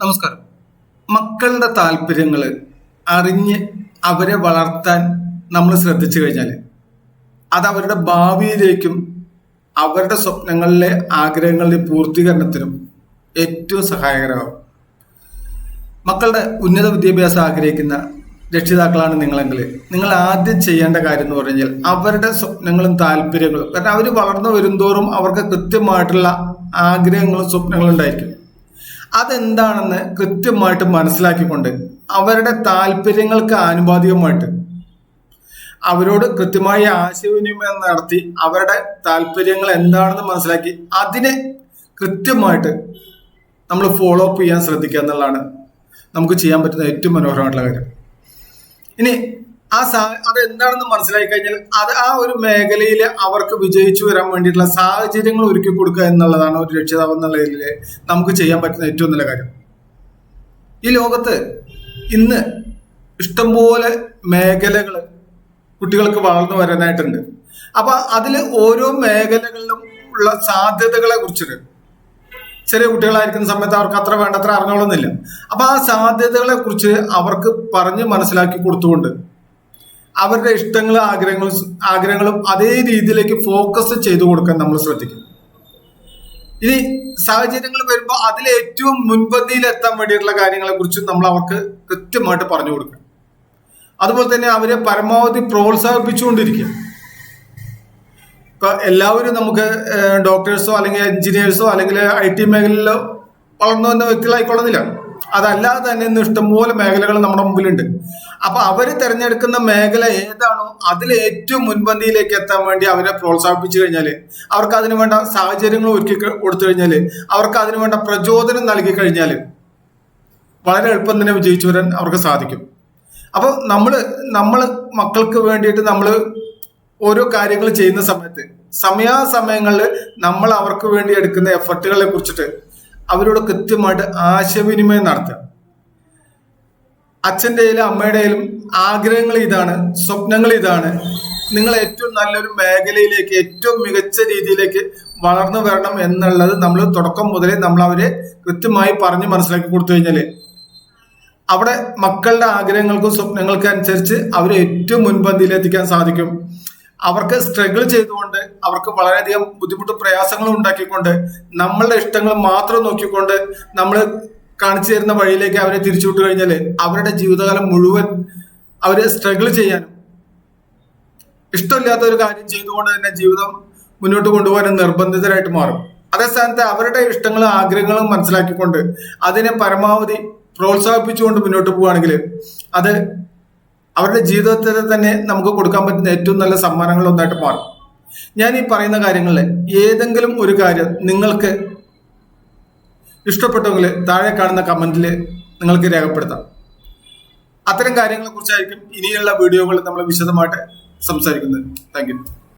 നമസ്കാരം. മക്കളുടെ താല്പര്യങ്ങൾ അറിഞ്ഞ് അവരെ വളർത്താൻ നമ്മൾ ശ്രദ്ധിച്ചു കഴിഞ്ഞാൽ അത് അവരുടെ ഭാവിയിലേക്കും അവരുടെ സ്വപ്നങ്ങളിലെ ആഗ്രഹങ്ങളുടെ പൂർത്തീകരണത്തിനും ഏറ്റവും സഹായകരമാകും. മക്കളുടെ ഉന്നത വിദ്യാഭ്യാസം ആഗ്രഹിക്കുന്ന രക്ഷിതാക്കളാണ് നിങ്ങളെങ്കിൽ നിങ്ങൾ ആദ്യം ചെയ്യേണ്ട കാര്യം എന്ന് പറഞ്ഞാൽ അവരുടെ സ്വപ്നങ്ങളും താല്പര്യങ്ങളും കാരണം അവർ വളർന്നു വരുന്തോറും അവർക്ക് കൃത്യമായിട്ടുള്ള ആഗ്രഹങ്ങളും സ്വപ്നങ്ങളും ഉണ്ടായിരിക്കും. അതെന്താണെന്ന് കൃത്യമായിട്ട് മനസ്സിലാക്കിക്കൊണ്ട് അവരുടെ താല്പര്യങ്ങൾക്ക് ആനുപാതികമായിട്ട് അവരോട് കൃത്യമായ ആശയവിനിമയം നടത്തി അവരുടെ താല്പര്യങ്ങൾ എന്താണെന്ന് മനസ്സിലാക്കി അതിനെ കൃത്യമായിട്ട് നമ്മൾ ഫോളോ അപ്പ് ചെയ്യാൻ ശ്രദ്ധിക്കുക എന്നുള്ളതാണ് നമുക്ക് ചെയ്യാൻ പറ്റുന്ന ഏറ്റവും മനോഹരമായിട്ടുള്ള കാര്യം. ഇനി ആ സാ അത് എന്താണെന്ന് മനസ്സിലാക്കി കഴിഞ്ഞാൽ അത് ആ ഒരു മേഖലയിൽ അവർക്ക് വിജയിച്ചു വരാൻ വേണ്ടിയിട്ടുള്ള സാഹചര്യങ്ങൾ ഒരുക്കി കൊടുക്കുക എന്നുള്ളതാണ് ഒരു രക്ഷിതാവ് എന്നുള്ള നിലയിൽ നമുക്ക് ചെയ്യാൻ പറ്റുന്ന ഏറ്റവും നല്ല കാര്യം. ഈ ലോകത്ത് ഇന്ന് ഇഷ്ടംപോലെ മേഖലകൾ കുട്ടികൾക്ക് വളർന്നു വരാനായിട്ടുണ്ട്. അപ്പൊ അതിൽ ഓരോ മേഖലകളിലും ഉള്ള സാധ്യതകളെ കുറിച്ചിട്ട് ചെറിയ കുട്ടികളായിരിക്കുന്ന സമയത്ത് അവർക്ക് അത്ര വേണ്ടത്ര അറിഞ്ഞോളുന്നില്ല. അപ്പൊ ആ സാധ്യതകളെ കുറിച്ച് അവർക്ക് പറഞ്ഞ് മനസ്സിലാക്കി കൊടുത്തുകൊണ്ട് അവരുടെ ഇഷ്ടങ്ങളും ആഗ്രഹങ്ങളും ആഗ്രഹങ്ങളും അതേ രീതിയിലേക്ക് ഫോക്കസ് ചെയ്തു കൊടുക്കാൻ നമ്മൾ ശ്രദ്ധിക്കും. ഇനി സാഹചര്യങ്ങൾ വരുമ്പോൾ അതിൽ ഏറ്റവും മുൻപന്തിയിൽ എത്താൻ വേണ്ടിയിട്ടുള്ള കാര്യങ്ങളെ കുറിച്ച് നമ്മൾ അവർക്ക് കൃത്യമായിട്ട് പറഞ്ഞു കൊടുക്കുക അതുപോലെ തന്നെ അവരെ പരമാവധി പ്രോത്സാഹിപ്പിച്ചുകൊണ്ടിരിക്കുക. ഇപ്പൊ എല്ലാവരും നമുക്ക് ഡോക്ടേഴ്സോ അല്ലെങ്കിൽ എഞ്ചിനീയേഴ്സോ അല്ലെങ്കിൽ ഐ ടി മേഖലയിലോ വളർന്നു വന്ന വ്യക്തികളായിക്കൊള്ളുന്നില്ല. അതല്ലാതെ തന്നെ ഇന്ന് ഇഷ്ടംപോലെ മേഖലകൾ നമ്മുടെ മുമ്പിലുണ്ട്. അപ്പൊ അവർ തിരഞ്ഞെടുക്കുന്ന മേഖല ഏതാണോ അതിൽ ഏറ്റവും മുൻപന്തിയിലേക്ക് എത്താൻ വേണ്ടി അവരെ പ്രോത്സാഹിപ്പിച്ചു കഴിഞ്ഞാൽ അവർക്ക് അതിനു വേണ്ട സാഹചര്യങ്ങൾ ഒരുക്കി കൊടുത്തു കഴിഞ്ഞാൽ അവർക്ക് അതിനു വേണ്ട പ്രചോദനം നൽകി കഴിഞ്ഞാൽ വളരെ എളുപ്പം തന്നെ വിജയിച്ചു വരാൻ അവർക്ക് സാധിക്കും. അപ്പോൾ നമ്മൾ നമ്മൾ മക്കൾക്ക് വേണ്ടിയിട്ട് നമ്മൾ ഓരോ കാര്യങ്ങൾ ചെയ്യുന്ന സമയത്ത് സമയാസമയങ്ങളിൽ നമ്മൾ അവർക്ക് വേണ്ടി എടുക്കുന്ന എഫർട്ടുകളെ കുറിച്ചിട്ട് അവരോട് കൃത്യമായിട്ട് ആശയവിനിമയം നടത്തുക. അച്ഛന്റെയിലും അമ്മയുടെയിലും ആഗ്രഹങ്ങൾ ഇതാണ് സ്വപ്നങ്ങൾ ഇതാണ്. നിങ്ങൾ ഏറ്റവും നല്ലൊരു മേഖലയിലേക്ക് ഏറ്റവും മികച്ച രീതിയിലേക്ക് വളർന്നു വരണം എന്നുള്ളത് നമ്മൾ തുടക്കം മുതലേ നമ്മൾ അവരെ കൃത്യമായി പറഞ്ഞ് മനസ്സിലാക്കി കൊടുത്തു കഴിഞ്ഞാൽ അവിടെ മക്കളുടെ ആഗ്രഹങ്ങൾക്കും സ്വപ്നങ്ങൾക്കും അനുസരിച്ച് അവരെ ഏറ്റവും മുൻപന്തിയിൽ എത്തിക്കാൻ സാധിക്കും. അവർക്ക് സ്ട്രഗിൾ ചെയ്തുകൊണ്ട് അവർക്ക് വളരെയധികം ബുദ്ധിമുട്ടും പ്രയാസങ്ങളും ഉണ്ടാക്കിക്കൊണ്ട് നമ്മളുടെ ഇഷ്ടങ്ങൾ മാത്രം നോക്കിക്കൊണ്ട് നമ്മൾ കാണിച്ചു തരുന്ന വഴിയിലേക്ക് അവരെ തിരിച്ചുവിട്ട് കഴിഞ്ഞാൽ അവരുടെ ജീവിതകാലം മുഴുവൻ അവരെ സ്ട്രഗിൾ ചെയ്യാനും ഇഷ്ടമില്ലാത്ത ഒരു കാര്യം ചെയ്തുകൊണ്ട് തന്നെ ജീവിതം മുന്നോട്ട് കൊണ്ടുപോകാനും നിർബന്ധിതരായിട്ട് മാറും. അതേ സ്ഥാനത്ത് അവരുടെ ഇഷ്ടങ്ങളും ആഗ്രഹങ്ങളും മനസ്സിലാക്കിക്കൊണ്ട് അതിനെ പരമാവധി പ്രോത്സാഹിപ്പിച്ചുകൊണ്ട് മുന്നോട്ട് പോവുകയാണെങ്കിൽ അത് അവരുടെ ജീവിതത്തിൽ തന്നെ നമുക്ക് കൊടുക്കാൻ പറ്റുന്ന ഏറ്റവും നല്ല സമ്മാനങ്ങൾ ഒന്നായിട്ട് മാറും. ഞാൻ ഈ പറയുന്ന കാര്യങ്ങളിൽ ഏതെങ്കിലും ഒരു കാര്യം നിങ്ങൾക്ക് ഇഷ്ടപ്പെട്ടെങ്കിൽ താഴെ കാണുന്ന കമന്റിൽ നിങ്ങൾക്ക് രേഖപ്പെടുത്താം. അത്തരം കാര്യങ്ങളെക്കുറിച്ചായിരിക്കും ഇനിയുള്ള വീഡിയോകൾ നമ്മൾ വിശദമായിട്ട് സംസാരിക്കുന്നത്. താങ്ക്